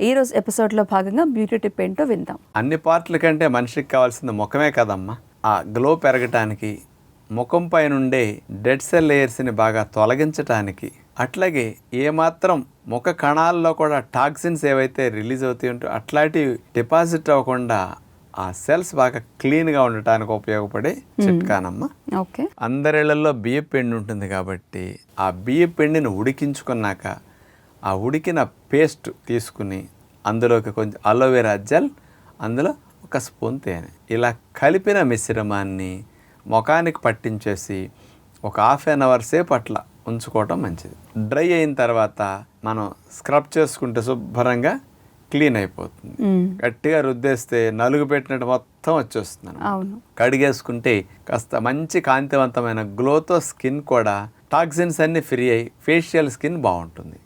ఈ రోజు ఎపిసోడ్లో భాగంగా బ్యూటీ టిప్ ఏంటో విందాం. అన్ని పార్ట్ల కంటే మనిషికి కావాల్సింది ముఖమే కదమ్మా. ఆ గ్లో పెరగటానికి ముఖం పైనుండే డెడ్ సెల్ లేయర్స్ని బాగా తొలగించటానికి అట్లాగే ఏమాత్రం ముఖ కణాల్లో కూడా టాక్సిన్స్ ఏవైతే రిలీజ్ అవుతాయి ఉంటో అట్లాంటివి డిపాజిట్ అవ్వకుండా ఆ సెల్స్ బాగా క్లీన్గా ఉండటానికి ఉపయోగపడే చిట్కానమ్మా. ఓకే. అందరిళ్ళలో బియ్య పిండి ఉంటుంది కాబట్టి ఆ బియ్య పిండిని ఉడికించుకున్నాక ఆ ఉడికిన పేస్ట్ తీసుకుని అందులోకి కొంచెం అలోవెరా జెల్ అందులో ఒక స్పూన్ తేనె. ఇలా కలిపిన మిశ్రమాన్ని ముఖానికి పట్టించేసి ఒక హాఫ్ అన్ అవర్ సేపు అట్లా ఉంచుకోవటం మంచిది. డ్రై అయిన తర్వాత మనం స్క్రబ్ చేసుకుంటే శుభ్రంగా క్లీన్ అయిపోతుంది. గట్టిగా రుద్దేస్తే నలుగు పెట్టినట్టు మొత్తం వచ్చేస్తుంది కడిగేసుకుంటే కాస్త మంచి కాంతివంతమైన గ్లోతో స్కిన్ కూడా టాక్సిన్స్ అన్ని ఫ్రీ అయ్యి ఫేషియల్ స్కిన్ బాగుంటుంది.